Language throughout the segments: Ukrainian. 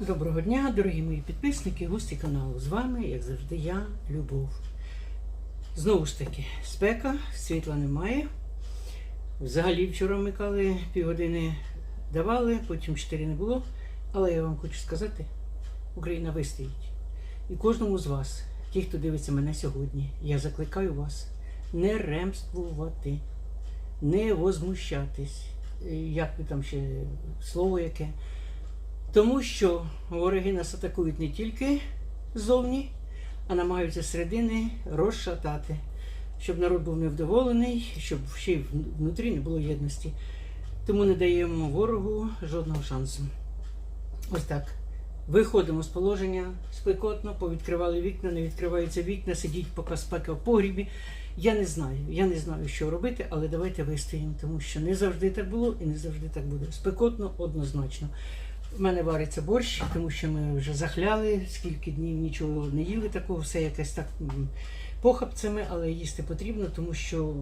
Доброго дня, дорогі мої підписники, гості каналу. З вами, як завжди, я, Любов. Знову ж таки, спека, світла немає. Взагалі вчора вмикали, півгодини давали, потім 4 не було. Але я вам хочу сказати, Україна вистоїть. І кожному з вас, ті, хто дивиться мене сьогодні, я закликаю вас не ремствувати, не возмущатись. Е, Як ви там ще слово яке. Тому що вороги нас атакують не тільки ззовні, а намагаються середини розшатати, щоб народ був невдоволений, щоб ще й внутрі не було єдності. Тому не даємо ворогу жодного шансу. Ось так. Виходимо з положення спекотно, повідкривали вікна, не відкриваються вікна, сидіть поки спека в погрібі. Я не знаю, я не знаю, що робити, але давайте вистоїмо, тому що не завжди так було і не завжди так буде. Спекотно однозначно. У мене вариться борщ, тому що ми вже захляли, скільки днів нічого не їли такого, все якесь так похапцями, але їсти потрібно, тому що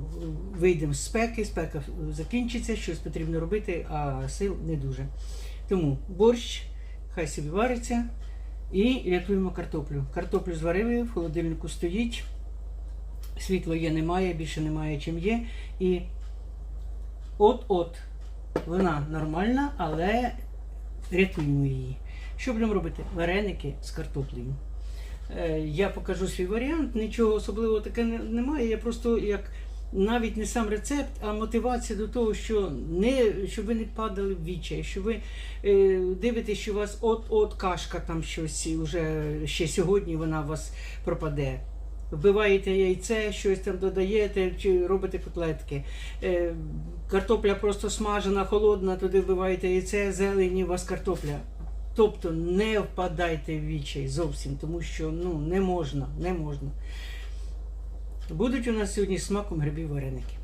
вийдемо з спеки, спека закінчиться, щось потрібно робити, а сил не дуже. Тому борщ, хай собі вариться. І рятуємо картоплю. Картоплю зварили, в холодильнику стоїть. Світло є, немає, більше немає, чим є. І от-от вона нормальна, але рятуємо її. Що будемо робити? Вареники з картоплею. Е, Я покажу свій варіант, нічого особливого таке немає. Я просто як навіть не сам рецепт, а мотивація до того, що не щоб ви не падали в вічай, що ви е, дивитесь, що у вас от-от кашка там щось вже ще сьогодні вона у вас пропаде. Вбиваєте яйце, щось там додаєте, чи робите котлетки. Е, картопля просто смажена, холодна, туди вбиваєте яйце, зелені, у вас картопля. Тобто не впадайте в вічай зовсім, тому що ну, не можна, не можна. Будуть у нас сьогодні смаком грибів вареники.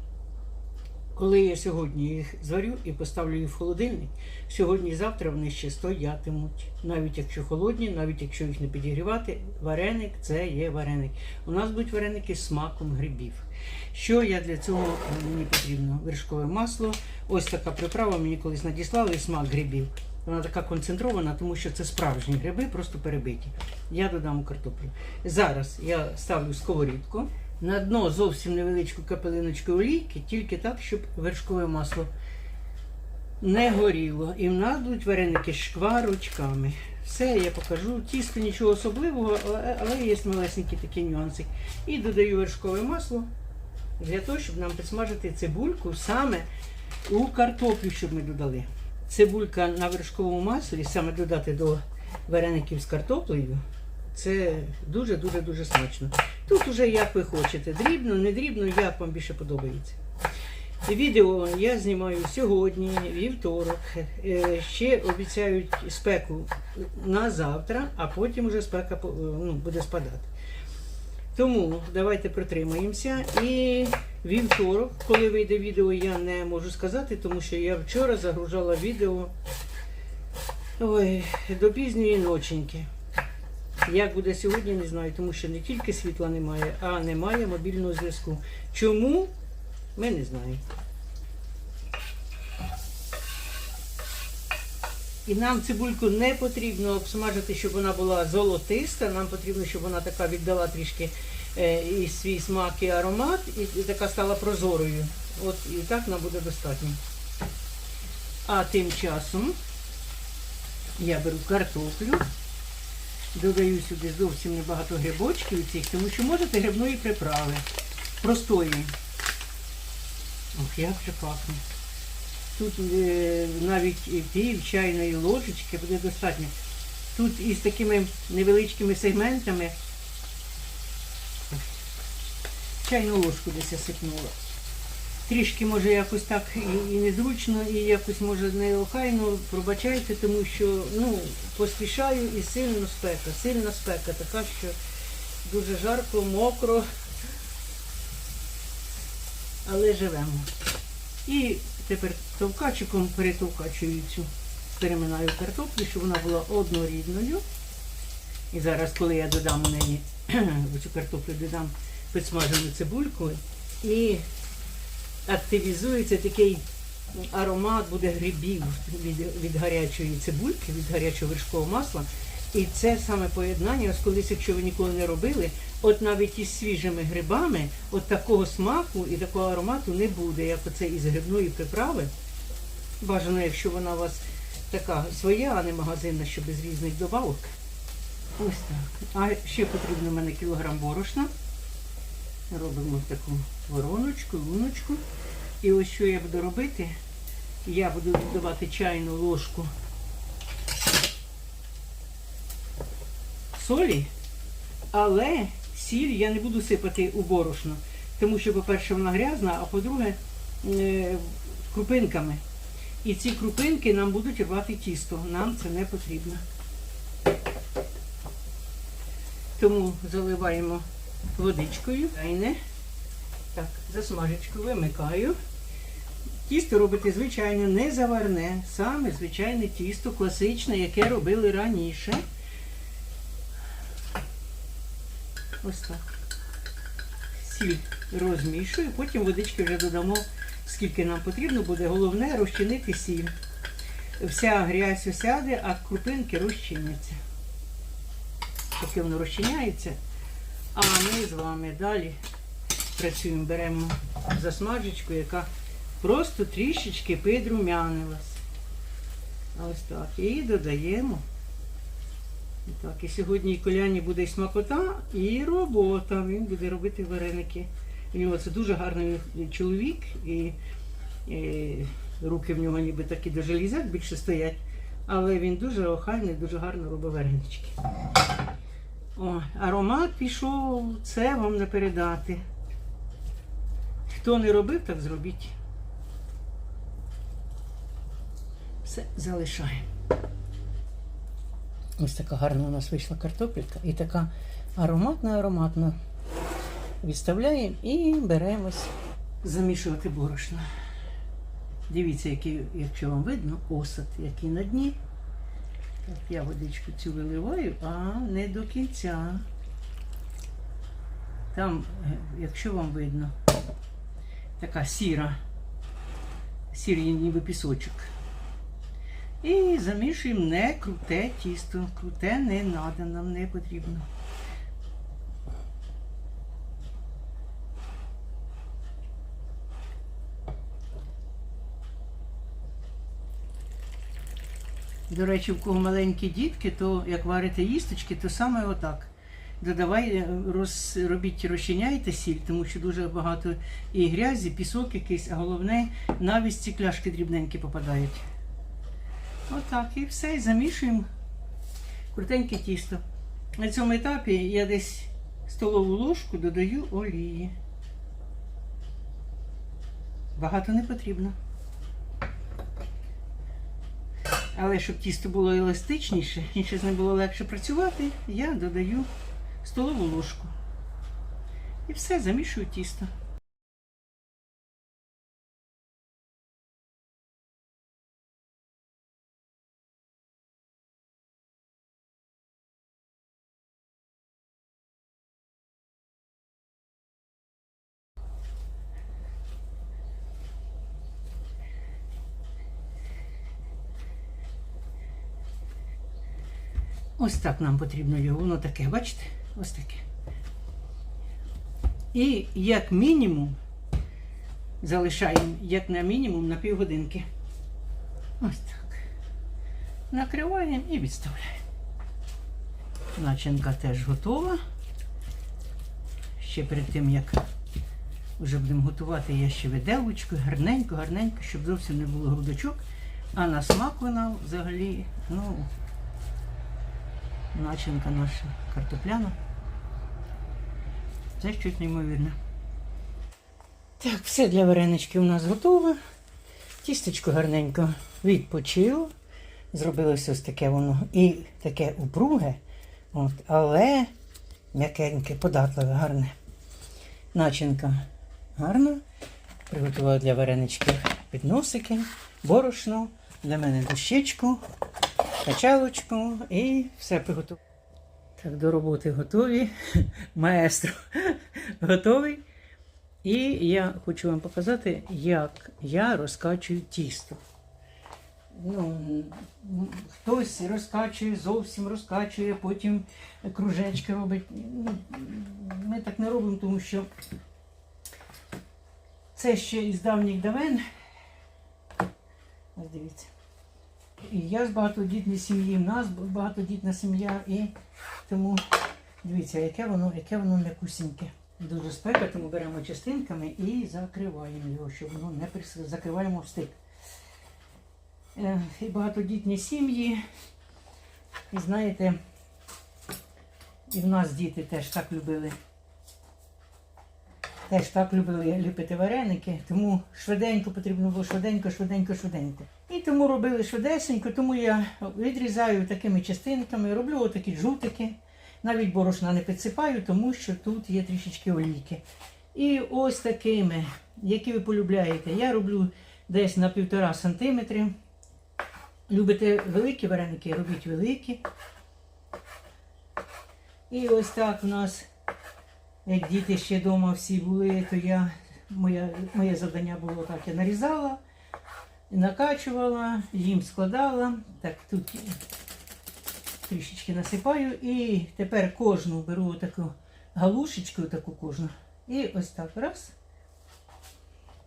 Коли я сьогодні їх зварю і поставлю їх в холодильник, сьогодні завтра вони ще стоятимуть. Навіть якщо холодні, навіть якщо їх не підігрівати, вареник це є вареник. У нас будуть вареники з смаком грибів. Що я для цього мені потрібно? Вершкове масло. Ось така приправа мені колись надіслали смак грибів. Вона така концентрована, тому що це справжні гриби, просто перебиті. Я додам картоплю. Зараз я ставлю сковорідку. На дно зовсім невеличку капелиночку олійки, тільки так, щоб вершкове масло не горіло. І в нас будуть вареники з шкварочками. Все я покажу. Тісто нічого особливого, але, є малесенькі такі нюанси. І додаю вершкове масло для того, щоб нам підсмажити цибульку саме у картоплю, щоб ми додали. Цибулька на вершковому маслі, саме додати до вареників з картоплею. Це дуже-дуже дуже смачно. Тут уже як ви хочете, дрібно, не дрібно, як вам більше подобається. Відео я знімаю сьогодні, вівторок. Е, Ще обіцяють спеку на завтра, а потім вже спека ну, буде спадати. Тому давайте протримаємося. І вівторок, коли вийде відео, я не можу сказати, тому що я вчора загружала відео ой, до пізньої ноченьки. Як буде сьогодні, не знаю, тому що не тільки світла немає, а немає мобільного зв'язку. Чому? Ми не знаємо. І нам цибульку не потрібно обсмажити, щоб вона була золотиста. Нам потрібно, щоб вона така віддала трішки е, і свій смак і аромат, і, і така стала прозорою. От і так нам буде достатньо. А тим часом я беру картоплю. Додаю сюди зовсім небагато грибочків цих, тому що можете грибної приправи. Простої. Ох, як же пахне. Тут е, навіть пів чайної ложечки буде достатньо. Тут із такими невеличкими сегментами. Чайну ложку десь я сипнула. Трішки може якось так і, і незручно, і якось може неохайно, пробачайте, тому що ну, поспішаю і сильно спека. Сильна спека, така, що дуже жарко, мокро, але живемо. І тепер товкачиком перетовкачую цю, переминаю картоплю, щоб вона була однорідною. І зараз, коли я додам в неї в цю картоплю додам підсмажену цибульку і активізується такий аромат буде грибів від, від гарячої цибульки, від гарячого вершкового масла. І це саме поєднання, ось колись, якщо ви ніколи не робили, от навіть із свіжими грибами, от такого смаку і такого аромату не буде, як оце із грибної приправи. Бажано, якщо вона у вас така своя, а не магазинна, що без різних добавок. Ось так. А ще потрібно в мене кілограм борошна. Робимо таку вороночку, луночку. І ось що я буду робити, я буду додавати чайну ложку солі, але сіль я не буду сипати у борошно, тому що, по-перше, вона грязна, а по-друге, е, крупинками. І ці крупинки нам будуть рвати тісто. Нам це не потрібно. Тому заливаємо водичкою. Тайне. Так, засмажечку вимикаю. Тісто робити, звичайно, не заварне. Саме звичайне тісто, класичне, яке робили раніше. Ось так. Сіль розмішую, потім водички вже додамо, скільки нам потрібно буде. Головне розчинити сіль. Вся грязь осяде, а крупинки розчиняться. Поки воно розчиняється. А ми з вами далі працюємо, беремо засмажечку, яка просто трішечки підрумянилась. Ось так. І додаємо. Так, і сьогодні коляні буде і смакота, і робота. Він буде робити вареники. У нього це дуже гарний чоловік, і, і руки в нього ніби такі до железяк більше стоять. Але він дуже охайний, дуже гарно робить варенички. О, аромат пішов, це вам не передати. Хто не робив, так зробіть. Все, залишаємо. Ось така гарна у нас вийшла картопелька і така ароматна, ароматна. Відставляємо і беремось замішувати борошно. Дивіться, який, якщо вам видно, осад, який на дні. Так, я водичку цю виливаю, а не до кінця. Там, е, якщо вам видно, така сіра, сірий ніби пісочок. І замішуємо не круте тісто. Круте не треба, нам не потрібно. До речі, в кого маленькі дітки, то як варите їсточки, то саме отак. Додавай, роз, робіть, розчиняйте сіль, тому що дуже багато і грязі, пісок якийсь, а головне, навіть ці кляшки дрібненькі попадають. Отак, і все, і замішуємо крутеньке тісто. На цьому етапі я десь столову ложку додаю олії. Багато не потрібно. Але щоб тісто було еластичніше і щоб з ним було легше працювати, я додаю столову ложку. І все, замішую тісто. Ось так нам потрібно його. Воно таке, бачите? Ось таке. І як мінімум залишаємо, як на мінімум, на півгодинки. Ось так. Накриваємо і відставляємо. Начинка теж готова. Ще перед тим, як вже будемо готувати, я ще виделочку, гарненько, гарненько, щоб зовсім не було грудочок. А на смак вона взагалі, ну, начинка наша картопляна. Це щось неймовірне. Так, все для варенички у нас готове. Тістечко гарненько відпочило. Зробилося ось таке воно і таке упруге, от, але м'якеньке, податливе, гарне. Начинка гарна. Приготувала для варенички підносики, борошно, для мене дощечку, качалочку і все приготувала. Так, до роботи готові. Маестро готовий. І я хочу вам показати, як я розкачую тісто. Ну, хтось розкачує, зовсім розкачує, потім кружечки робить. Ну, Ми так не робимо, тому що це ще із давніх давен. Ось дивіться. І я з багатодітної сім'ї, в нас багатодітна сім'я, і тому дивіться, яке воно, яке воно м'якусіньке. Дуже спека, тому беремо частинками і закриваємо його, щоб воно не прис... закриваємо в стик. Е, І багатодітні сім'ї. І знаєте, і в нас діти теж так любили. Теж так любили ліпити вареники, тому швиденько потрібно було швиденько, швиденько, швиденько. І тому робили швидесенько, тому я відрізаю такими частинками, роблю отакі жутики. Навіть борошна не підсипаю, тому що тут є трішечки олійки. І ось такими, які ви полюбляєте, я роблю десь на півтора сантиметри. Любите великі вареники, робіть великі. І ось так у нас, як діти ще вдома всі були, то я, моє, моє завдання було так, я нарізала, накачувала, їм складала. Так, тут трішечки насипаю. І тепер кожну беру таку галушечку, таку кожну. І ось так раз.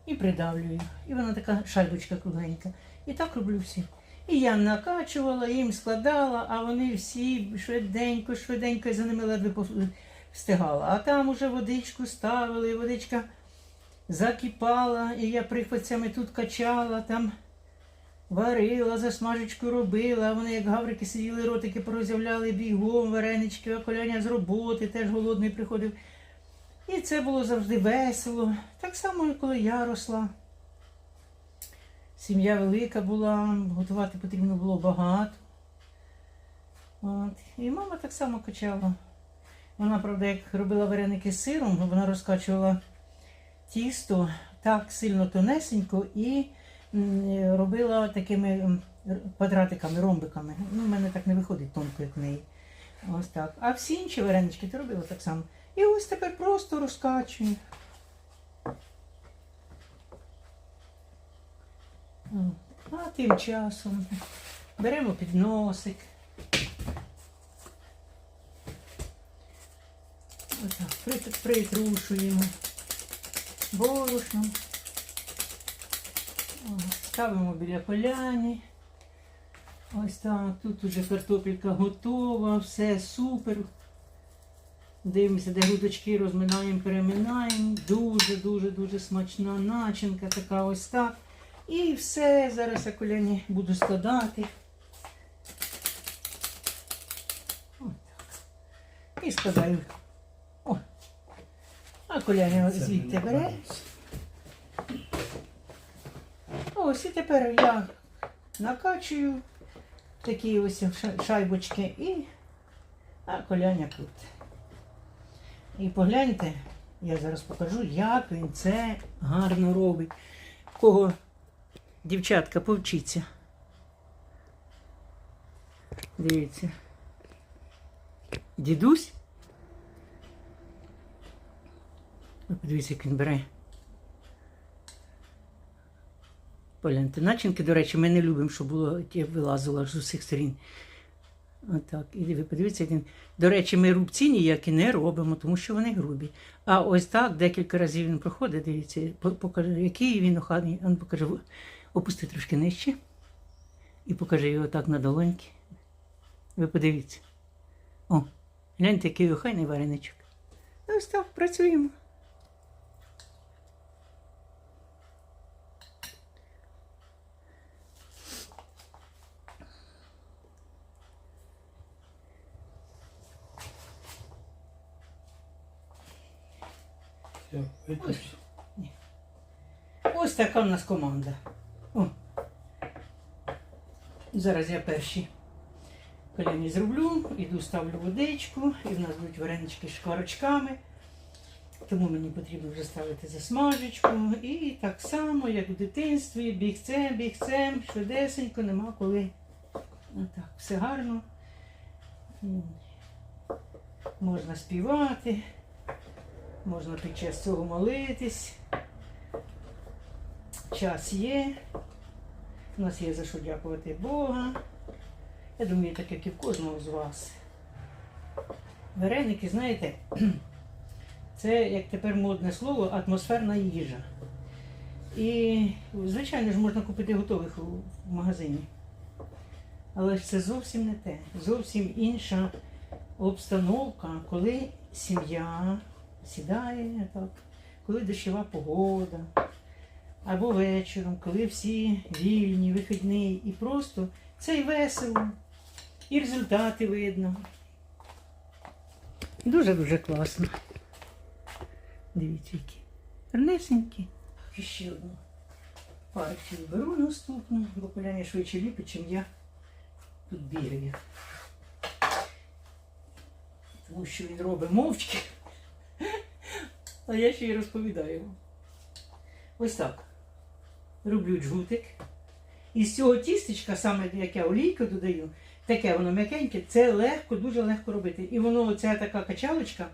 І придавлюю. І вона така шайбочка кругленька. І так роблю всі. І я накачувала, їм складала, а вони всі швиденько, швиденько за ними ледве встигала. А там уже водичку ставили, водичка закипала, і я прихватцями тут качала, там варила, засмажечку робила, вони як гаврики сиділи, ротики порозявляли бігом, варенички, а коляня з роботи, теж голодний приходив. І це було завжди весело. Так само, коли я росла. Сім'я велика була, готувати потрібно було багато. От. І мама так само качала. Вона, правда, як робила вареники з сиром, вона розкачувала тісто так сильно тонесенько і робила такими квадратиками, ромбиками. Ну, в мене так не виходить тонко, як в неї. Ось так. А всі інші варенички ти робила так само. І ось тепер просто розкачую. А тим часом беремо підносик. Отак, прит- притрушуємо борошном. Ставимо біля поляні. Ось так. Тут уже картопелька готова, все супер. Дивимося, де грудочки розминаємо, переминаємо. Дуже-дуже-дуже смачна начинка, така ось так. І все, зараз я коляні буду складати. Ось так. І складаю. А коляня звідти бере. Ось і тепер я накачую такі ось ша- шайбочки і а коляня тут. І погляньте, я зараз покажу, як він це гарно робить. Кого дівчатка повчиться. Дивіться. Дідусь. Ви подивіться, як він бере. Погляньте, начинки, до речі, ми не любимо, щоб було вилазило з усіх сторін. Отак. І ви подивіться, як він. До речі, ми рубці ніякі не робимо, тому що вони грубі. А ось так декілька разів він проходить, дивіться, по- покаже, який він охайний. Он покаже, в- опусти трошки нижче. І покаже його так на долоньки. Ви подивіться. О, гляньте, який охайний вареничок. Ось так, працюємо. Все, виключи. Ось така в нас команда. О. Зараз я перші коляні зроблю, іду ставлю водичку, і в нас будуть варенички з шкварочками. Тому мені потрібно вже ставити засмажечку. І так само, як в дитинстві, бігцем, бігцем, швидесенько, нема коли. Отак, все гарно. Можна співати. Можна під час цього молитись. Час є. У нас є за що дякувати Бога. Я думаю, так як і в кожного з вас. Вареники, знаєте, це, як тепер модне слово, атмосферна їжа. І, звичайно ж, можна купити готових в магазині. Але ж це зовсім не те. Зовсім інша обстановка, коли сім'я сідає, так, коли дощова погода, або вечором, коли всі вільні, вихідні, і просто це і весело, і результати видно. Дуже-дуже класно. Дивіться, які. Гарнесенькі. І ще одну партію беру наступну, бо коляня швидше ліпить, чим я тут бігаю. Тому що він робить мовчки. А я ще й розповідаю. Ось так. Роблю джгутик. І з цього тістечка, саме як я олійку додаю, таке воно м'якеньке, це легко, дуже легко робити. І воно, ця така качалочка,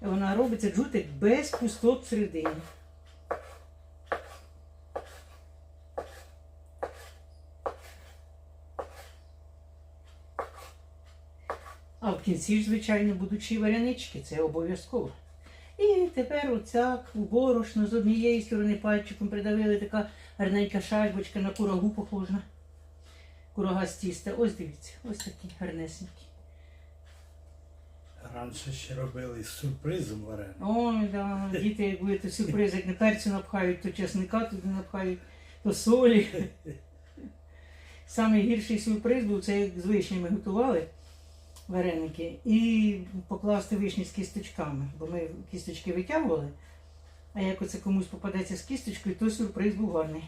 вона робиться джгутик без пустот всередині. А в кінці звичайно, будуть ще варянички, це обов'язково. І тепер оцяк у борошно з однієї сторони пальчиком придавили така гарненька шайбочка на курагу похожа. Курага з тіста. Ось дивіться, ось такі гарнесенькі. Раніше ще робили з сюрпризом вареник. Ой, да, діти, як будете сюрприз, як не перцю напхають, то чесника туди напхають, то солі. Самий гірший сюрприз був це як з вишнями готували вареники і покласти вишні з кісточками, бо ми кісточки витягували, а як оце комусь попадеться з кісточкою, то сюрприз був гарний.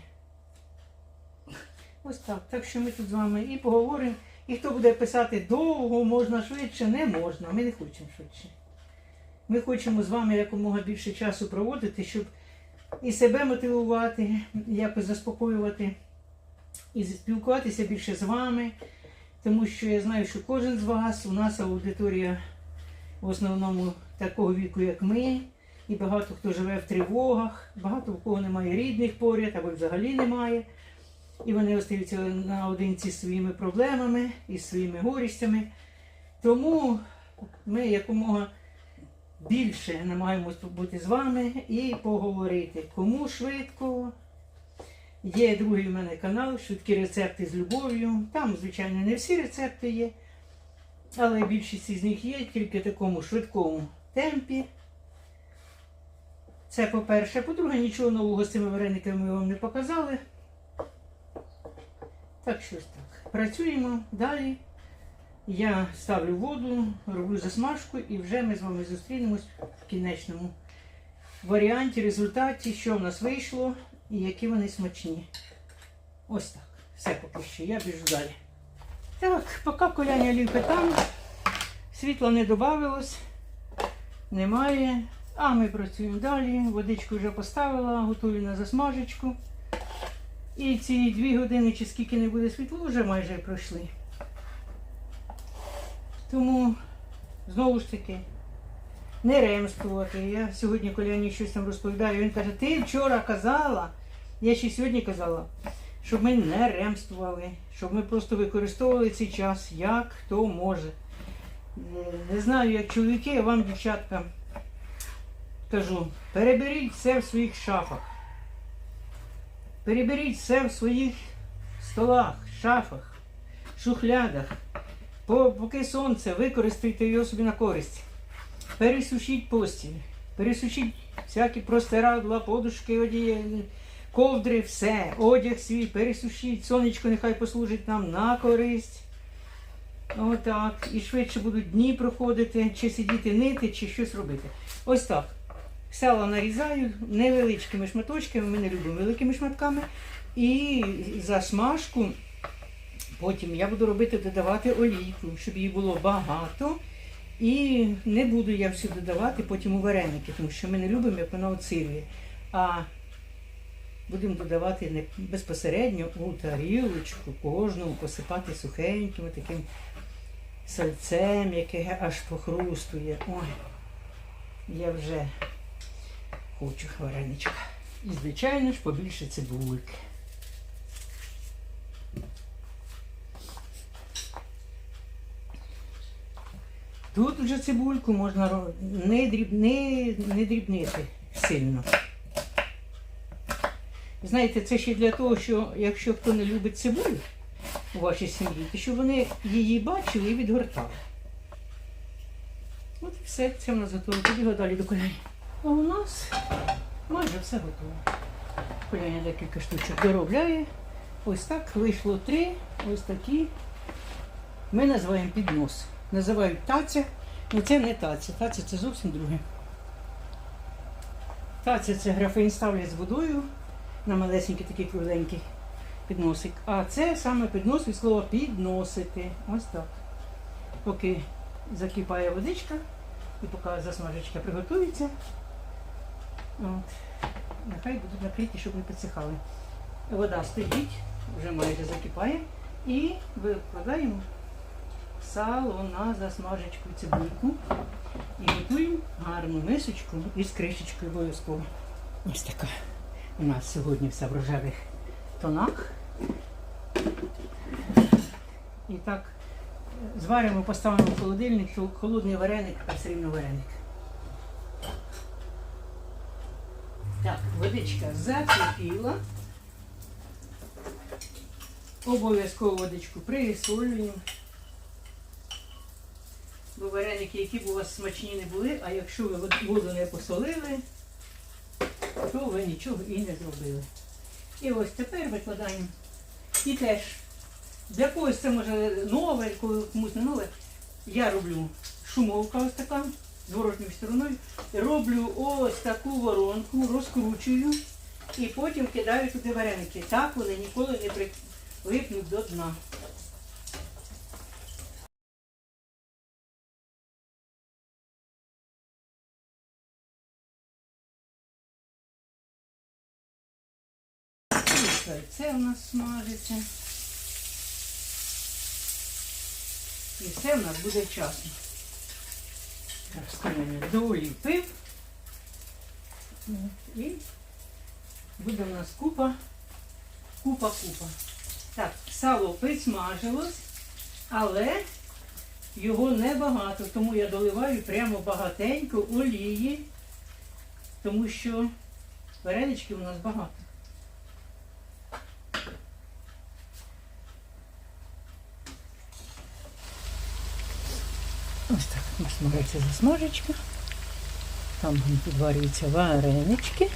Ось так. Так що ми тут з вами і поговоримо. І хто буде писати довго, можна швидше, не можна. Ми не хочемо швидше. Ми хочемо з вами якомога більше часу проводити, щоб і себе мотивувати, якось заспокоювати, і спілкуватися більше з вами. Тому що я знаю, що кожен з вас, у нас аудиторія в основному такого віку, як ми, і багато хто живе в тривогах, багато в кого немає рідних поряд, або взагалі немає. І вони остаються наодинці з своїми проблемами і з своїми горістями. Тому ми якомога більше намагаємось бути з вами і поговорити. Кому швидко. Є другий у мене канал Швидкі рецепти з любов'ю. Там, звичайно, не всі рецепти є, але більшість із них є тільки в такому швидкому темпі. Це по-перше. По-друге, нічого нового з цими варениками ми вам не показали. Так що ж так. Працюємо далі. Я ставлю воду, роблю засмажку і вже ми з вами зустрінемось в кінечному варіанті, результаті, що в нас вийшло і які вони смачні. Ось так. Все поки що. Я біжу далі. Так, поки коляня ліпить там, світла не додавилось, немає. А ми працюємо далі. Водичку вже поставила, готую на засмажечку. І ці дві години, чи скільки не буде світло, вже майже пройшли. Тому, знову ж таки, не ремствувати. Я сьогодні Коляні щось там розповідаю. Він каже, ти вчора казала, я ще сьогодні казала, щоб ми не ремствували, щоб ми просто використовували цей час, як хто може. Не знаю, як чоловіки, а вам, дівчатка, кажу, переберіть все в своїх шафах. Переберіть все в своїх столах, шафах, шухлядах. Поки сонце, використайте його собі на користь. Пересушіть постіль, пересушіть всякі простирадла, подушки, одіяльні, ковдри, все, одяг свій, пересушіть. Сонечко нехай послужить нам на користь. Отак. І швидше будуть дні проходити, чи сидіти нити, чи щось робити. Ось так. Сало нарізаю невеличкими шматочками, ми не любимо великими шматками. І засмажку потім я буду робити додавати олійку, щоб її було багато. І не буду я всю додавати потім у вареники, тому що ми не любимо, як воно оцирює. А будемо додавати не безпосередньо у тарілочку, кожному посипати сухеньким таким сальцем, яке аж похрустує. Ой, я вже хочу вареничка. І, звичайно ж, побільше цибульки. Тут вже цибульку можна не, дріб... не, не дрібнити сильно. Знаєте, це ще для того, що якщо хто не любить цибулю у вашій сім'ї, то щоб вони її бачили і відгортали. От і все, це в нас готово. Побігла далі до коляні. А у нас майже все готово. Коляня декілька штучок доробляє. Ось так вийшло три, ось такі. Ми називаємо піднос. Називають таця, але це не таця. Таця це зовсім друге. Таця це графин ставлять з водою на малесенький такий кругленький підносик. А це саме піднос від слова підносити. Ось так. Поки закипає водичка і поки засмажечка приготується, нехай будуть накриті, щоб не підсихали. Вода стоїть, вже майже закипає. І викладаємо сало на засмажечку цибульку. І готуємо гарну мисочку із кришечкою обов'язково. Ось така у нас сьогодні вся в рожевих тонах. І так е, зваримо, поставимо в холодильник, то холодний вареник, а все рівно вареник. Так, водичка закипіла. Обов'язково водичку присолюємо. Бо вареники, які б у вас смачні не були, а якщо ви воду не посолили, то ви нічого і не зробили. І ось тепер викладаємо. І теж для когось це може нове, комусь не нове. Я роблю шумовка ось така, зворотньою стороною. Роблю ось таку воронку, розкручую і потім кидаю туди вареники. Так вони ніколи не прилипнуть до дна. Це у нас смажиться. І все в нас буде вчасно. Розколяння доліпив. І буде у нас купа, купа, купа. Так, сало підсмажилось, але його небагато, тому я доливаю прямо багатенько олії, тому що вареничків у нас багато. Ось так у нас засмажечка. Там підварюються варенички.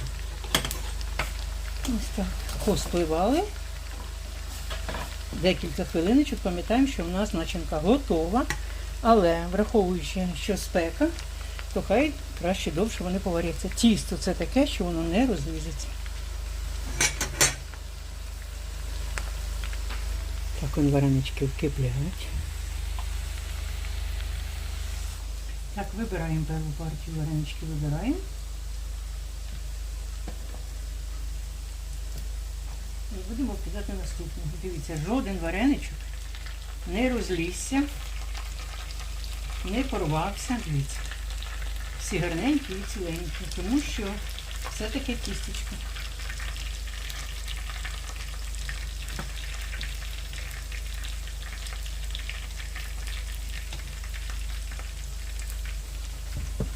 Ось так. Поспливали. Декілька хвилиночок пам'ятаємо, що в нас начинка готова. Але враховуючи, що спека, то хай краще довше вони поваряться. Тісто це таке, що воно не розлізеться. Так он варенички вкипляють. Так, вибираємо першу партію варенички, вибираємо. І будемо кидати наступну. Дивіться, жоден вареничок не розлізся, не порвався. Дивіться. Всі гарненькі і ціленькі, тому що все таке тістечко.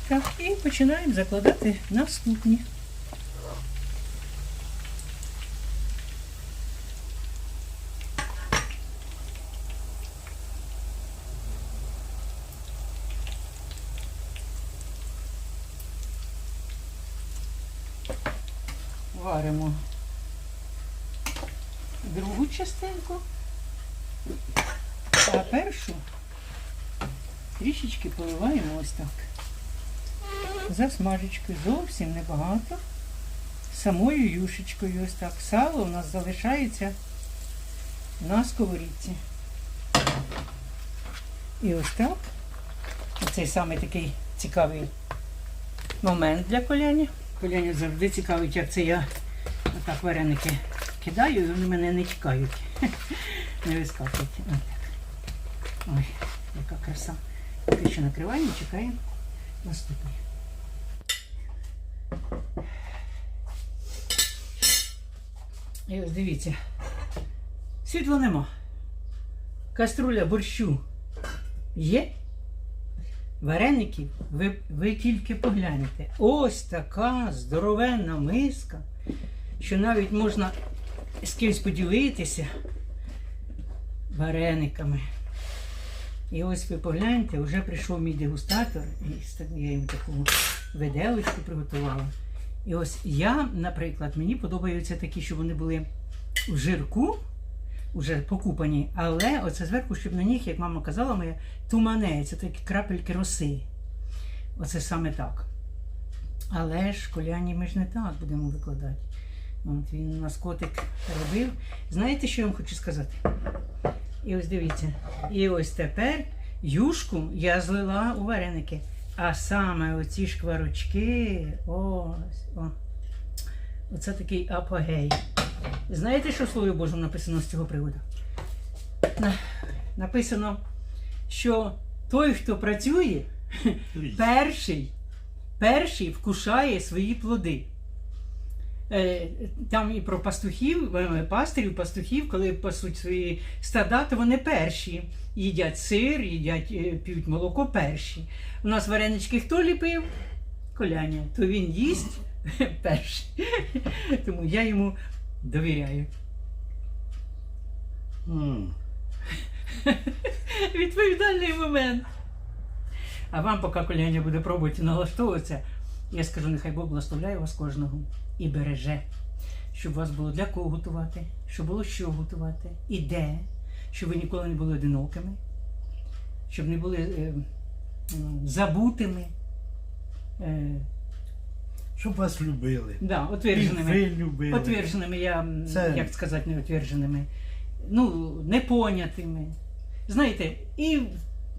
Так, і починаємо закладати наступні. Варимо другу частинку, а першу трішечки поливаємо ось так засмажечки зовсім небагато. Самою юшечкою ось так. Сало у нас залишається на сковорідці. І ось так. Цей самий такий цікавий момент для коляні. Коляні завжди цікавить, як це я отак вареники кидаю, і вони мене не чекають. Не вискакують. Ой, яка краса. Поки що накриваємо, чекаємо наступний. І ось дивіться. Світла нема. Каструля борщу є. Вареників ви, ви тільки погляньте. Ось така здоровенна миска, що навіть можна з кимось поділитися варениками. І ось ви погляньте, вже прийшов мій дегустатор, і я їм таку виделочку приготувала. І ось я, наприклад, мені подобаються такі, щоб вони були в жирку, вже покупані, але оце зверху, щоб на них, як мама казала моя, туманеться, такі крапельки роси. Оце саме так. Але ж коляні ми ж не так будемо викладати. От він у нас котик робив. Знаєте, що я вам хочу сказати? І ось дивіться. І ось тепер юшку я злила у вареники. А саме оці шкварочки, ось, о. Оце такий апогей. Знаєте, що в Слові Божому написано з цього приводу? Написано, що той, хто працює, перший, перший вкушає свої плоди. Е, Там і про пастухів, е, пастирів, пастухів, коли пасуть свої стада, то вони перші. Їдять сир, їдять, е, п'ють молоко перші. У нас варенички хто ліпив? Коляня. То він їсть перший. Тому я йому довіряю. М. Відповідальний момент. А вам, поки коляня буде пробувати налаштовуватися, я скажу, нехай Бог благословляє вас кожного і береже, щоб у вас було для кого готувати, щоб було що готувати, і де, щоб ви ніколи не були одинокими, щоб не були е, забутими, е, Щоб вас любили. да, І ви любили. Отвердженими, я Це- як сказати, не отвердженими, ну, непонятими. Знаєте, і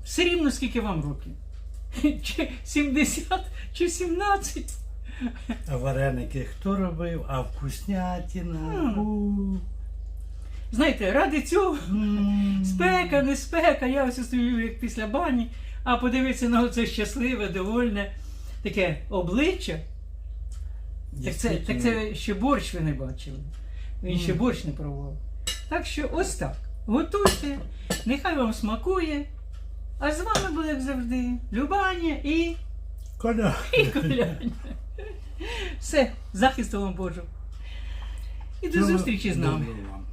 все рівно скільки вам років. Чи 70 чи 17. А вареники хто робив? А вкуснятина. М. У. Знаєте, ради цього М. спека, не спека, я ось стою як після бані, а подивитися на це щасливе, довольне таке обличчя. Так це, так це ще борщ ви не бачили. Він ще борщ не пробував. Так що ось так. Готуйте, нехай вам смакує. А з вами буде, як завжди, Любаня і, Коля. і Коляня. Все, захисту вам Божу. І до Всього зустрічі з нами. доброго вам.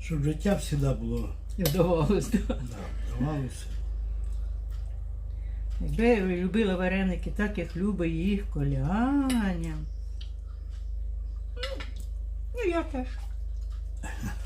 Щоб життя завжди було І вдавалось. да. да, давалося. Якби ви любили вареники так, як любить їх Коляня. Ну, я теж.